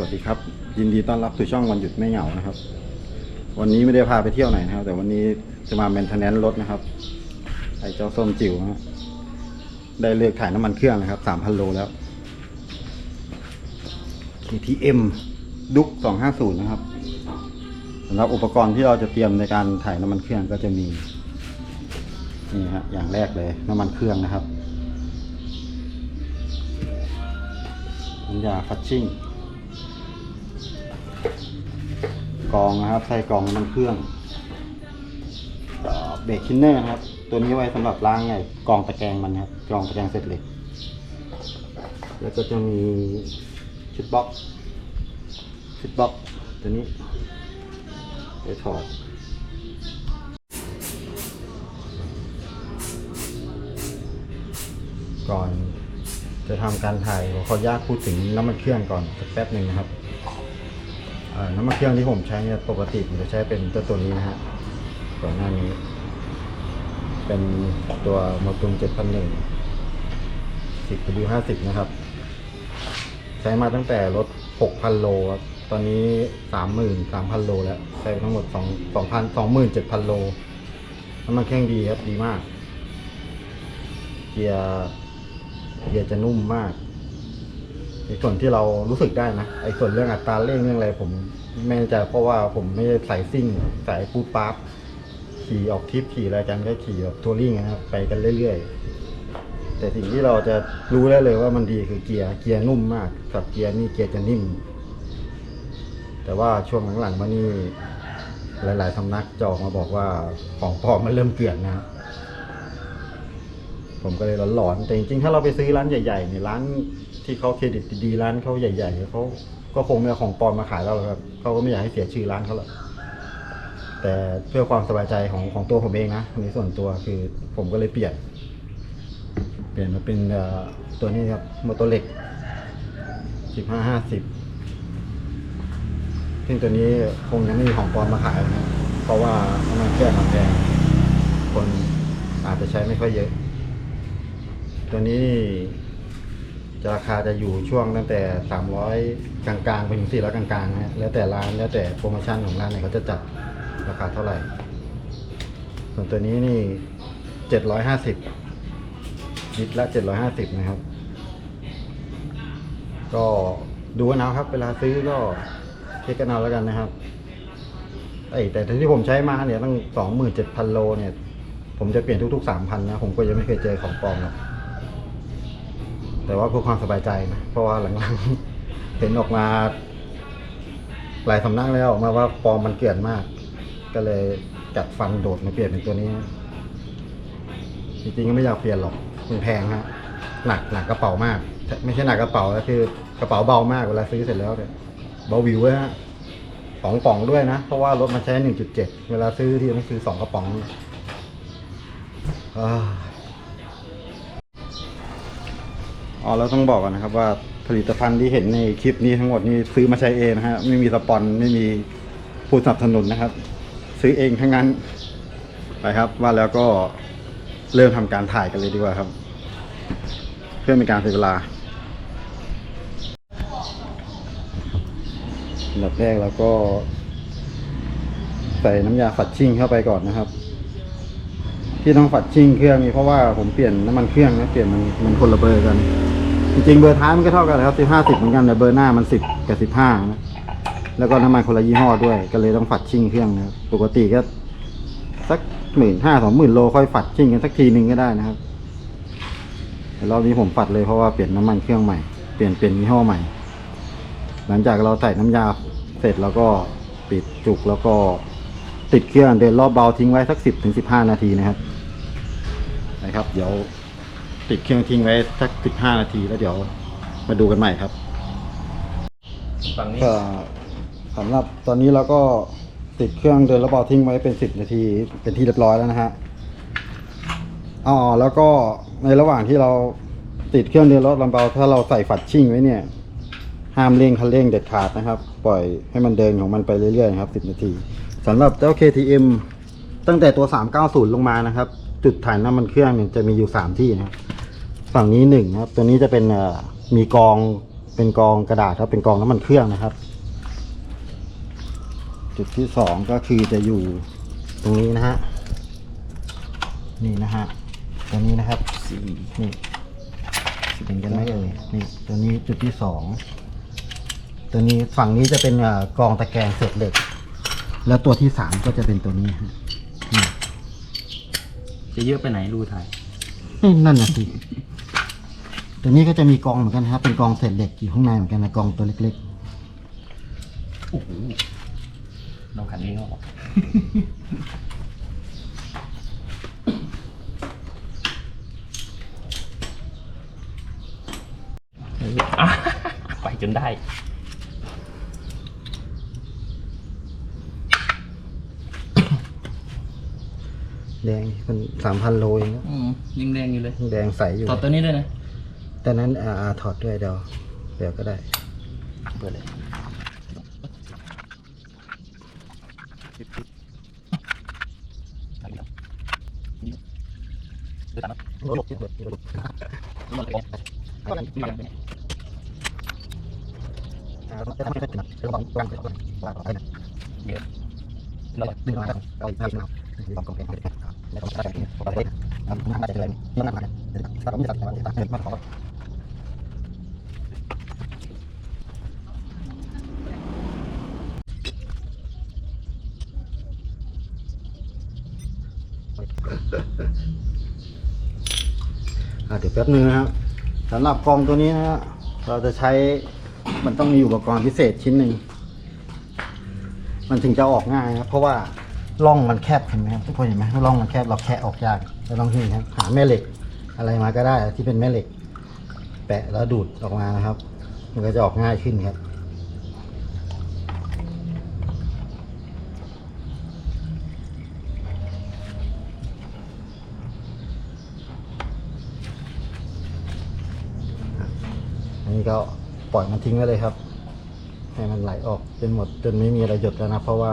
วัสดีครับ ยินดีต้อนรับสู่ช่องวันหยุดไม่เหงานะครับ วันนี้ไม่ได้พาไปเที่ยวไหนนะครับ แต่วันนี้จะมาแมนเทนแนนรถนะครับไอเจ้าส้มจิ๋วนะฮะได้เลือกถ่ายน้ำมันเครื่องนะครับสามพันโลแล้ว KTM ดุ๊ก250นย์นะครับสำหรับอุปกรณ์ที่เราจะเตรียมในการถ่ายน้ำมันเครื่องก็จะมีนี่ฮะอย่างแรกเลยน้ำมันเครื่องนะครับน้ำยาคัตชิ่ง กรองนะครับ ใส่กรองน้ำมันเครื่องเบรกคินเนอร์นะครับ ตัวนี้ไว้สำหรับล้างไงกรองตะแกรงมันนะครับกรองตะแกรงเสร็จเหล็ก แล้วก็จะมีชุดบล็อกชุดบล็อกตัวนี้ไปถอดก่อนจะทำการถ่ายขออนุญาตพูดถึงน้ำมันเครื่องก่อนสักแป๊บหนึ่งนะครับ น้ำมันเครื่องที่ผมใช้เนี่ยปกติผมจะใช้เป็นตัวตัวนี้นะฮะก่อนหน้านี้ เป็นตัวโมตุน7,001 10W50 นะครับ ใช้มาตั้งแต่รถ6,000โลตอนนี้33,000โลแล้วใช้ไปทั้งหมด2 2,000 27,000โลน้ำมันเครื่องดีครับดีมาก เกียร์เกียร์จะนุ่มมาก ในส่วนที่เรารู้สึกได้นะไอ้ส่วนเรื่องอัตราเร่งเรื่องอะไรผมไม่แน่ใจเพราะว่าผมไม่ได้ใส่ซิ่งใส่ปูดปั๊บขี่ออกทริปขี่อะไรกันก็ขี่แบบทัวริงนะครับไปกันเรื่อยๆ แต่สิ่งที่เราจะรู้ได้เลยว่ามันดีคือเกียร์เกียร์นุ่มมากกับเกียร์นี่เกียร์จะนิ่ม แต่ว่าช่วงหลังๆมานี่หลายๆสำนักจะออกมาบอกว่าของปลอมมันเริ่มเกลื่อนนะผมก็เลยหลอนๆแต่จริงๆถ้าเราไปซื้อร้านใหญ่ๆเนี่ยร้าน ที่เขาเครดิตดีๆร้านเขาใหญ่ๆเขาก็คงไม่เอาของปลอมมาขายเราหรอกครับเขาก็ไม่อยากให้เสียชื่อร้านเขาหรอกแต่เพื่อความสบายใจของของตัวผมเองนะในส่วนตัวคือผมก็เลยเปลี่ยน เปลี่ยนมาเป็นเอ่อตัวนี้ครับมอเตอร์เล็กสิบห้าห้าสิบซึ่งตัวนี้คงยังไม่มีของปลอมมาขายนะเพราะว่ามันเครื่องมันแพงคนอาจจะใช้ไม่ค่อยเยอะ ตัวนี้ จะราคาจะอยู่ช่วงตั้งแต่ 300 กลางๆไปถึง400กลางๆนะฮะแล้วแต่ร้านแล้วแต่โปรโมชั่นของร้านไหนเขาจะจัดราคาเท่าไหร่ ส่วนตัวนี้นี่ 750ลิตรละ 750 นะครับ ก็ดูกันเอาครับ เวลาซื้อก็เช็คกันเอาแล้วกันนะครับไอแต่ที่ผมใช้มาเนี่ยตั้ง 27,000 โลเนี่ย ผมจะเปลี่ยนทุกๆ 3,000 นะ ผมก็ยังไม่เคยเจอของปลอมหรอก แต่ว่าเพื่อความสบายใจนะเพราะว่าหลังๆเห็นออกมาหลายสำนักแล้วออกมาว่าปอมมันเกลื่อนมาก ก็เลยจัดฟันโดดมาเปลี่ยนเป็นตัวนี้ จริงๆก็ไม่อยากเปลี่ยนหรอกมันแพงฮะหนักหนักกระเป๋ามาก ไม่ใช่หนักกระเป๋าแล้วคือกระเป๋าเบามากเวลาซื้อเสร็จแล้วเนี่ยเบาวิวเลยฮะสองกล่องด้วยนะ เพราะว่ารถมันใช้หนึ่งจุดเจ็ดเวลาซื้อที่ต้องซื้อสองกระป๋องอ่า อ๋อแล้วต้องบอกกันนะครับว่าผลิตภัณฑ์ที่เห็นในคลิปนี้ทั้งหมดนี่ซื้อมาใช้เองนะฮะไม่มีสปอนไม่มีผู้สนับสนุนนะครับ ซื้อเองทั้งนั้นไปครับ ว่าแล้วก็เริ่มทำการถ่ายกันเลยดีกว่าครับ เพื่อเป็นการเสียเวลาอันดับแรกเราก็ ใส่น้ำยาฝัดชิ่งเข้าไปก่อนนะครับ ที่ต้องฝัดชิ่งเครื่องนี้เพราะว่าผมเปลี่ยนน้ำมันเครื่องนะเปลี่ยนมันมันคนละเบอร์กัน จริงๆเบอร์ท้ายมันก็เท่ากันนะครับสิบห้าสิบเหมือนกันแต่เบอร์หน้ามันสิบกับสิบห้านะแล้วก็น้ำมันคนละยี่ห้อด้วย ก็เลยต้องฝัดชิ่งเครื่องนะปกติก็สักหมื่นห้าสองหมื่นโลค่อยฝัดชิ่งกันสักทีหนึ่งก็ได้นะครับแต่รอบนี้ผมฝัดเลยเพราะว่าเปลี่ยนน้ำมันเครื่องใหม่เปลี่ยนเป็นยี่ห้อใหม่ หลังจากเราใส่น้ำยาเสร็จแล้วก็ปิดจุกแล้วก็ ติดเครื่องเดินรอบเบาทิ้งไว้สักสิบถึงสิบห้านาทีนะครับนะครับ เดี๋ยวติดเครื่องทิ้งไว้สักสิบห้านาทีแล้วเดี๋ยวมาดูกันใหม่ครับฝั่งนี้ก็สำหรับตอนนี้เราก็ติดเครื่องเดินระเบาทิ้งไว้เป็นสิบนาทีเป็นที่เรียบร้อยแล้วนะฮะอ๋อแล้วก็ในระหว่างที่เราติดเครื่องเดินรถลำเบาถ้าเราใส่ฝัดชิ่งไว้เนี่ย ห้ามเร่งคันเร่งเด็ดขาดนะครับ ปล่อยให้มันเดินของมันไปเรื่อยๆนะครับ10นาที สำหรับเจ้า KTM ตั้งแต่ตัว 390 ลงมานะครับ จุดถ่ายน้ำมันเครื่องเนี่ยจะมีอยู่ 3 ที่นะฝั่งนี้หนึ่งนะครับ ตัวนี้จะเป็นมีกองเป็นกองกระดาษครับเป็นกองน้ำมันเครื่องนะครับ จุดที่สองก็คือจะอยู่ตรงนี้นะฮะนี่นะฮะตัวนี้นะครับสี่นี่เห็นกันไหมเอ่ยนี่ตัวนี้จุดที่สองตัวนี้ฝั่งนี้จะเป็นกองตะแกรงเศษเหล็ก แล้วตัวที่สามก็จะเป็นตัวนี้ฮะนี่จะเยอะไปไหนรูถ่ายเอ้ยนั่นน่ะสิ ตัวนี้ก็จะมีกองเหมือนกันนะครับเป็นกองเศษเหล็กอยู่ข้างในเหมือนกันนะกองตัวเล็กโอ้โหเราขันนี้เขาออกอะไปจนได้ แดงมันสามพันโลเองนะอืมยิงแดงอยู่เลยแดงใสอยู่ต่อตัวนี้ด้วยนะแต่นั้นอ่าอ่าถอดด้วยเดี๋ยวเดี๋ยวก็ได้เปิดเลยเยอะเราดึงมาเอาอีกเอาอีกเอาอีกกองกอง แล้วก็ใส่ไปเลยทำน่าจะเลยมันน่าจะถ้าเราไม่ตัดมันตัดเงินมากกว่าอะเดี๋ยวแป๊บนึงนะครับสำหรับกองตัวนี้นะฮะเราจะใช้มันต้องมีอุปกรณ์พิเศษชิ้นหนึ่งมันถึงจะออกง่ายนะครับเพราะว่า ร่องมันแคบเห็นไหมครับทุกคนเห็นไหมร่องมันแคบเราแคะออกยากเราต้องที่ครับหาแม่เหล็กอะไรมาก็ได้ที่เป็นแม่เหล็ก แปะแล้วดูดออกมานะครับ มันก็จะออกง่ายขึ้นครับอันนี้ก็ปล่อยมันทิ้งไว้เลยครับ ให้มันไหลออกจนหมดจนไม่มีอะไรหยดแล้วนะเพราะว่า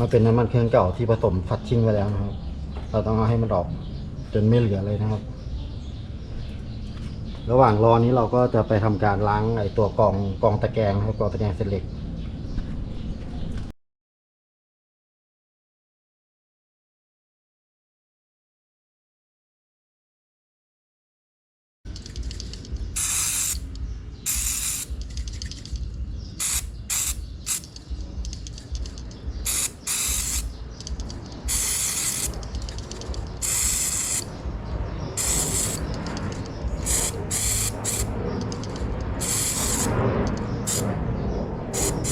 มันเป็นน้ำมันเครื่องเก่าที่ผสมฟัดชิ่งไว้แล้วนะครับ เราต้องเอาให้มันออกจนไม่เหลือเลยนะครับ ระหว่างรอนี้เราก็จะไปทำการล้างไอตัวกองกองตะแกรงนะครับกองตะแกรงเสร็จเหล็ก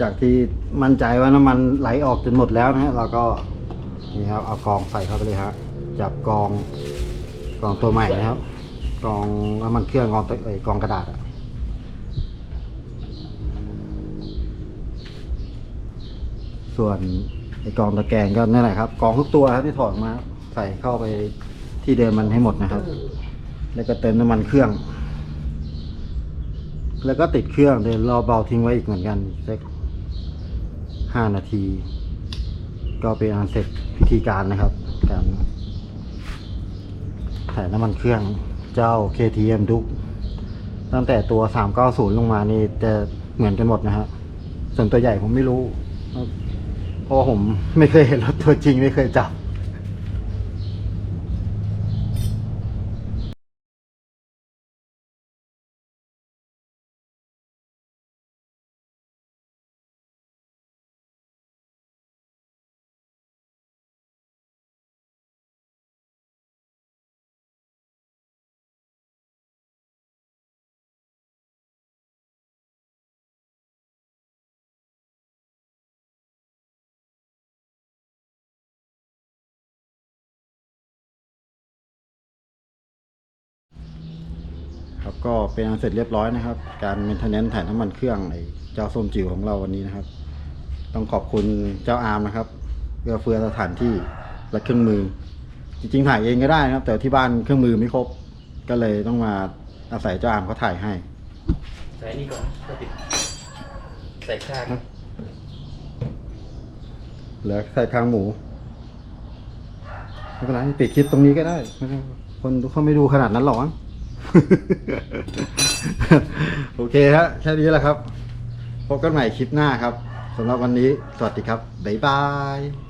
จากที่มั่นใจว่าน้ำมันไหลออกจนหมดแล้วนะฮะเราก็นี่ครับเอากองใส่เข้าไปเลยฮะจับกองกองตัวใหม่นะครับกองน้ำมันเครื่องกองตัวไอ้กองกระดาษอะส่วนไอ้กองตะแกรงก็นั่นแหละครับกองทุกตัวครับที่ถอดมาใส่เข้าไปที่เดิมมันให้หมดนะครับ แล้วก็เติมน้ำมันเครื่อง แล้วก็ติดเครื่องเดี๋ยวรอเบาทิ้งไว้อีกเหมือนกันสัก ห้านาที ก็เป็นอันเสร็จพิธีการนะครับ การถ่ายน้ำมันเครื่องเจ้า KTM ดุกตั้งแต่ตัว 390 ลงมานี่จะเหมือนกันหมดนะฮะส่วนตัวใหญ่ผมไม่รู้ เพราะผมไม่เคยเห็นรถตัวจริงไม่เคยจับ ก็เป็นอันเสร็จเรียบร้อยนะครับ การเมนเทนเนนถ่ายน้ำมันเครื่องไอ้เจ้าส้มจิ๋วของเราวันนี้นะครับ ต้องขอบคุณเจ้าอาร์มนะครับเพื่อเฟือสถานที่และเครื่องมือ จริงๆถ่ายเองก็ได้นะครับ แต่ที่บ้านเครื่องมือไม่ครบ ก็เลยต้องมาอาศัยเจ้าอาร์มเขาถ่ายให้ ใส่นี่ก่อนก็ติดใส่ข้างเหลือใส่คางหมูไม่เป็นไรปิดคลิปตรงนี้ก็ได้ไม่ต้องคนเขาไม่ดูขนาดนั้นหรอกมั้ง โอเคฮะแค่นี้แหละครับ พบกันใหม่คลิปหน้าครับสำหรับวันนี้ สวัสดีครับ บ๊ายบาย